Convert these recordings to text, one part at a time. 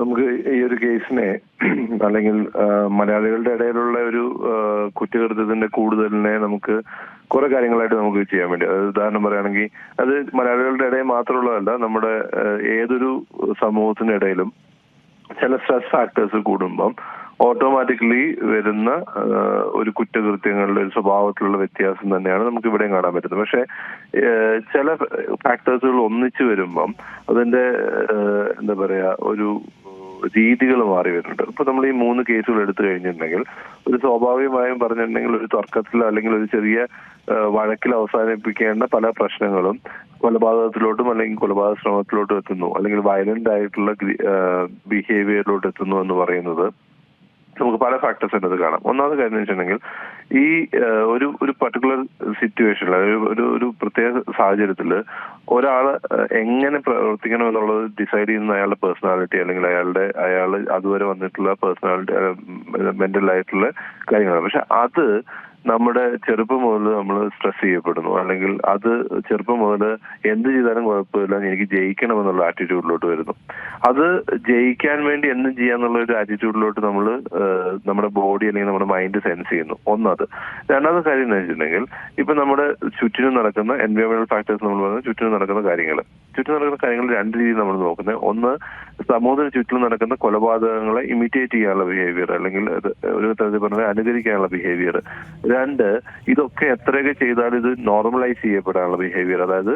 നമുക്ക് ഈ ഒരു കേസിനെ അല്ലെങ്കിൽ മലയാളികളുടെ ഇടയിലുള്ള ഒരു കുറ്റകൃത്യത്തിന്റെ കൂടുതലിനെ നമുക്ക് കുറെ കാര്യങ്ങളായിട്ട് നമുക്ക് ചെയ്യാൻ വേണ്ടി. അതായത് ഉദാഹരണം പറയുകയാണെങ്കിൽ അത് മലയാളികളുടെ ഇടയിൽ മാത്രമുള്ളതല്ല നമ്മുടെ ഏതൊരു സമൂഹത്തിന്റെ ഇടയിലും ചില സ്ട്രെസ് ഫാക്ടേഴ്സ് കൂടുമ്പം ഓട്ടോമാറ്റിക്കലി വരുന്ന ഒരു കുറ്റകൃത്യങ്ങളുടെ ഒരു സ്വഭാവത്തിലുള്ള വ്യത്യാസം തന്നെയാണ് നമുക്ക് ഇവിടെയും കാണാൻ പറ്റുന്നത്. പക്ഷെ ചില ഫാക്ടേഴ്സുകൾ ഒന്നിച്ചു വരുമ്പം അതിന്റെ എന്താ പറയാ ഒരു രീതികൾ മാറി വരുന്നുണ്ട്. ഇപ്പൊ നമ്മൾ ഈ മൂന്ന് കേസുകൾ എടുത്തു കഴിഞ്ഞിട്ടുണ്ടെങ്കിൽ ഒരു സ്വാഭാവികമായും പറഞ്ഞിട്ടുണ്ടെങ്കിൽ ഒരു തർക്കത്തിൽ അല്ലെങ്കിൽ ഒരു ചെറിയ വഴക്കിൽ അവസാനിപ്പിക്കേണ്ട പല പ്രശ്നങ്ങളും കൊലപാതകത്തിലോട്ടും അല്ലെങ്കിൽ കൊലപാതക ശ്രമത്തിലോട്ടും എത്തുന്നു. അല്ലെങ്കിൽ വയലന്റ് ആയിട്ടുള്ള ബിഹേവിയറിലോട്ട് എത്തുന്നു എന്ന് പറയുന്നത് നമുക്ക് പല ഫാക്ടേഴ്സ് ഉണ്ട് അത് കാണാം. ഒന്നാമത് കാര്യം വെച്ചിട്ടുണ്ടെങ്കിൽ ഈ ഒരു ഒരു പർട്ടിക്കുലർ സിറ്റുവേഷനിൽ ഒരു ഒരു പ്രത്യേക സാഹചര്യത്തിൽ ഒരാൾ എങ്ങനെ പ്രവർത്തിക്കണം എന്നുള്ളത് ഡിസൈഡ് ചെയ്യുന്ന അയാളുടെ പേഴ്സണാലിറ്റി അല്ലെങ്കിൽ അയാളുടെ അയാൾ അതുവരെ വന്നിട്ടുള്ള പേഴ്സണാലിറ്റി മെന്റൽ ആയിട്ടുള്ള കാര്യങ്ങളാണ്. പക്ഷെ അത് നമ്മുടെ ചെറുപ്പം മുതൽ നമ്മൾ സ്ട്രെസ് ചെയ്യപ്പെടുന്നു. അല്ലെങ്കിൽ അത് ചെറുപ്പം മുതൽ എന്ത് ചെയ്താലും കുഴപ്പമില്ല എനിക്ക് ജയിക്കണം എന്നുള്ള ആറ്റിറ്റ്യൂഡിലോട്ട് വരുന്നു. അത് ജയിക്കാൻ വേണ്ടി എന്തും ചെയ്യാന്നുള്ള ഒരു ആറ്റിറ്റ്യൂഡിലോട്ട് നമ്മൾ നമ്മുടെ ബോഡി അല്ലെങ്കിൽ നമ്മുടെ മൈൻഡ് സെൻസ് ചെയ്യുന്നു. ഒന്നത്. രണ്ടാമത്തെ കാര്യം എന്ന് വെച്ചിട്ടുണ്ടെങ്കിൽ ഇപ്പൊ നമ്മുടെ ചുറ്റിനും നടക്കുന്ന എൻവയോൺമെന്റൽ ഫാക്ടേഴ്സ് നമ്മൾ പറയുന്നത് ചുറ്റിനും നടക്കുന്ന കാര്യങ്ങൾ. ചുറ്റും നടക്കുന്ന കാര്യങ്ങൾ രണ്ട് രീതിയിൽ നമ്മൾ നോക്കുന്നത്. ഒന്ന് സമൂഹത്തിന് ചുറ്റിലും നടക്കുന്ന കൊലപാതകങ്ങളെ ഇമിറ്റേറ്റ് ചെയ്യാനുള്ള ബിഹേവിയർ അല്ലെങ്കിൽ ഒരു തരത്തിൽ പറഞ്ഞാൽ അനുകരിക്കാനുള്ള ബിഹേവിയർ രണ്ട് ഇതൊക്കെ എത്രയൊക്കെ ചെയ്താലും ഇത് നോർമലൈസ് ചെയ്യപ്പെടാനുള്ള ബിഹേവിയർ അതായത്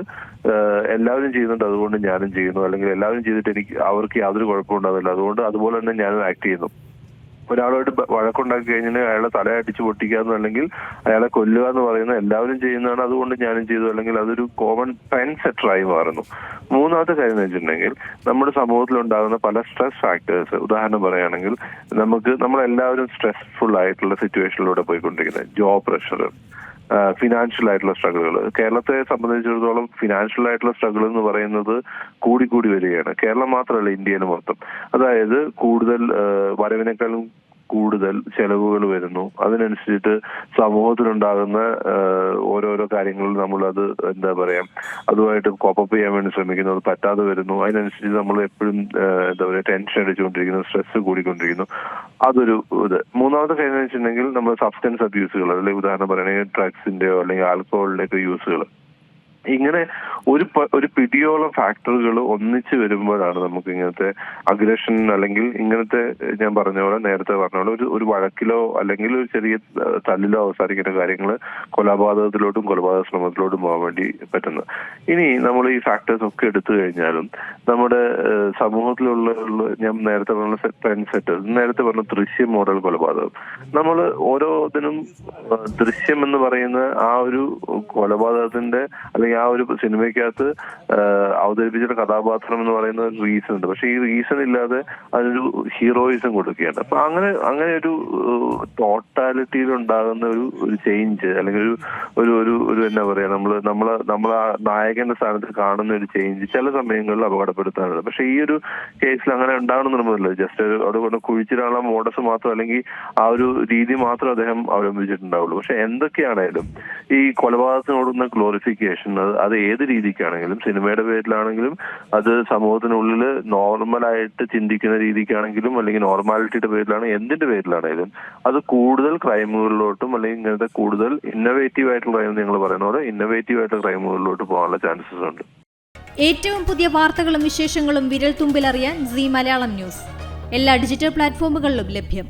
എല്ലാവരും ചെയ്യുന്നുണ്ട് അതുകൊണ്ട് ഞാനും ചെയ്യുന്നു. അല്ലെങ്കിൽ എല്ലാവരും ചെയ്തിട്ട് എനിക്ക് അവർക്ക് യാതൊരു കുഴപ്പമുണ്ടാവില്ല അതുകൊണ്ട് അതുപോലെ തന്നെ ഞാനും ആക്ട് ചെയ്യുന്നു. ഒരാളോട് വഴക്കുണ്ടാക്കി കഴിഞ്ഞാൽ അയാളെ തല അടിച്ച് പൊട്ടിക്കാന്ന് അല്ലെങ്കിൽ അയാളെ കൊല്ലുക എന്ന് പറയുന്നത് എല്ലാവരും ചെയ്യുന്നതാണ് അതുകൊണ്ട് ഞാനും ചെയ്തു. അല്ലെങ്കിൽ അതൊരു കോമൺ പെൻ സെറ്ററായി മാറുന്നു. മൂന്നാമത്തെ കാര്യം എന്ന് വെച്ചിട്ടുണ്ടെങ്കിൽ നമ്മുടെ സമൂഹത്തിൽ ഉണ്ടാകുന്ന പല സ്ട്രെസ് ഫാക്ടേഴ്സ് ഉദാഹരണം പറയുകയാണെങ്കിൽ നമുക്ക് നമ്മളെല്ലാവരും സ്ട്രെസ്ഫുൾ ആയിട്ടുള്ള സിറ്റുവേഷനിലൂടെ പോയിക്കൊണ്ടിരിക്കുന്നത്. ജോബ് പ്രഷർ ഫിനാൻഷ്യൽ ആയിട്ടുള്ള സ്ട്രഗിളുകൾ കേരളത്തെ സംബന്ധിച്ചിടത്തോളം ഫിനാൻഷ്യൽ ആയിട്ടുള്ള സ്ട്രഗിൾ എന്ന് പറയുന്നത് കൂടിക്കൂടി കൂടി വരികയാണ്. കേരളം മാത്രമല്ല ഇന്ത്യയിൽ മൊത്തം. അതായത് കൂടുതൽ വരവിനേക്കാളും കൂടുതൽ ചെലവുകൾ വരുന്നു. അതിനനുസരിച്ചിട്ട് സമൂഹത്തിലുണ്ടാകുന്ന ഓരോരോ ഓരോരോ നമ്മൾ അത് എന്താ പറയാ അതുമായിട്ട് കോപ്പപ്പ് ചെയ്യാൻ വേണ്ടി ശ്രമിക്കുന്നു. അത് പറ്റാതെ വരുന്നു. അതിനനുസരിച്ച് നമ്മൾ എപ്പോഴും എന്താ പറയുക ടെൻഷൻ അടിച്ചുകൊണ്ടിരിക്കുന്നു. സ്ട്രെസ് കൂടിക്കൊണ്ടിരിക്കുന്നു. അതൊരു ഇത്. മൂന്നാമത്തെ കാര്യം വെച്ചിട്ടുണ്ടെങ്കിൽ നമ്മൾ സബ്സ്റ്റൻസ് അബ്യൂസുകൾ അല്ലെങ്കിൽ ഉദാഹരണം പറയുകയാണെങ്കിൽ ഡ്രഗ്സിന്റെയോ അല്ലെങ്കിൽ ആൽക്കഹോളിന്റെ ഒക്കെ യൂസുകൾ ഇങ്ങനെ ഒരു ഒരു പിടിയോളം ഫാക്ടറുകൾ ഒന്നിച്ചു വരുമ്പോഴാണ് നമുക്ക് ഇങ്ങനത്തെ അഗ്രഷൻ അല്ലെങ്കിൽ ഇങ്ങനത്തെ ഞാൻ പറഞ്ഞ പോലെ നേരത്തെ പറഞ്ഞ പോലെ ഒരു ഒരു വഴക്കിലോ അല്ലെങ്കിൽ ഒരു ചെറിയ തല്ലിലോ അവസാനിക്കുന്ന കാര്യങ്ങൾ കൊലപാതകത്തിലോട്ടും കൊലപാതക ശ്രമത്തിലോട്ടും പോകാൻ വേണ്ടി പറ്റുന്നത് ഇനി നമ്മൾ ഈ ഫാക്ടേഴ്സ് ഒക്കെ എടുത്തു കഴിഞ്ഞാലും നമ്മുടെ സമൂഹത്തിലുള്ള ഞാൻ നേരത്തെ പറഞ്ഞ ട്രെൻഡ് സെറ്റ് നേരത്തെ പറഞ്ഞ ദൃശ്യം മോഡൽ കൊലപാതകം. നമ്മൾ ഓരോ ഇതിനും ദൃശ്യം എന്ന് പറയുന്ന ആ ഒരു കൊലപാതകത്തിന്റെ അല്ലെങ്കിൽ ആ ഒരു സിനിമയ്ക്കകത്ത് അവതരിപ്പിച്ചിട്ട് കഥാപാത്രം എന്ന് പറയുന്ന റീസൺ ഉണ്ട്. പക്ഷെ ഈ റീസൺ ഇല്ലാതെ അതിനൊരു ഹീറോയിസം കൊടുക്കുകയാണ് അപ്പൊ അങ്ങനെ അങ്ങനെ ഒരു ടോട്ടാലിറ്റിയിൽ ഉണ്ടാകുന്ന ഒരു ഒരു ചേഞ്ച് അല്ലെങ്കിൽ ഒരു ഒരു ഒരു ഒരു എന്നാ പറയാ നമ്മൾ നമ്മൾ നമ്മളെ നായകന്റെ സ്ഥാനത്ത് കാണുന്ന ഒരു ചേഞ്ച് ചില സമയങ്ങളിൽ അപകടപ്പെടുത്താനുള്ളത് പക്ഷെ ഈ ഒരു കേസിൽ അങ്ങനെ ഉണ്ടാകണം നിർബന്ധമില്ല ജസ്റ്റ് ഒരു അതുകൊണ്ട് കുഴിച്ചിടാനുള്ള മോഡസ് മാത്രം അല്ലെങ്കിൽ ആ ഒരു രീതി മാത്രം അദ്ദേഹം അവലംബിച്ചിട്ടുണ്ടാവുള്ളൂ. പക്ഷെ എന്തൊക്കെയാണേലും ഈ കൊലപാതകത്തിനോടുന്ന ഗ്ലോറിഫിക്കേഷൻ അത് ഏത് രീതിക്കാണെങ്കിലും സിനിമയുടെ പേരിലാണെങ്കിലും അത് സമൂഹത്തിനുള്ളിൽ നോർമലായിട്ട് ചിന്തിക്കുന്ന രീതിക്കാണെങ്കിലും അല്ലെങ്കിൽ നോർമാലിറ്റിയുടെ പേരിലാണ് എന്തിന്റെ പേരിലാണെങ്കിലും അത് കൂടുതൽ ക്രൈമുകളിലോട്ടും അല്ലെങ്കിൽ ഇങ്ങനത്തെ കൂടുതൽ ഇന്നോവേറ്റീവ് ആയിട്ടുള്ള ക്രൈം നിങ്ങൾ പറയുന്ന പോലെ ഇന്നോവേറ്റീവ് ആയിട്ടുള്ള ക്രൈമുകളിലോട്ട് പോകാനുള്ള ചാൻസസ് ഉണ്ട്. ഏറ്റവും പുതിയ വാർത്തകളും വിശേഷങ്ങളും വിരൽ തുമ്പിലറിയാൻ സി മലയാളം ന്യൂസ്. എല്ലാ ഡിജിറ്റൽ പ്ലാറ്റ്ഫോമുകളിലും ലഭ്യം.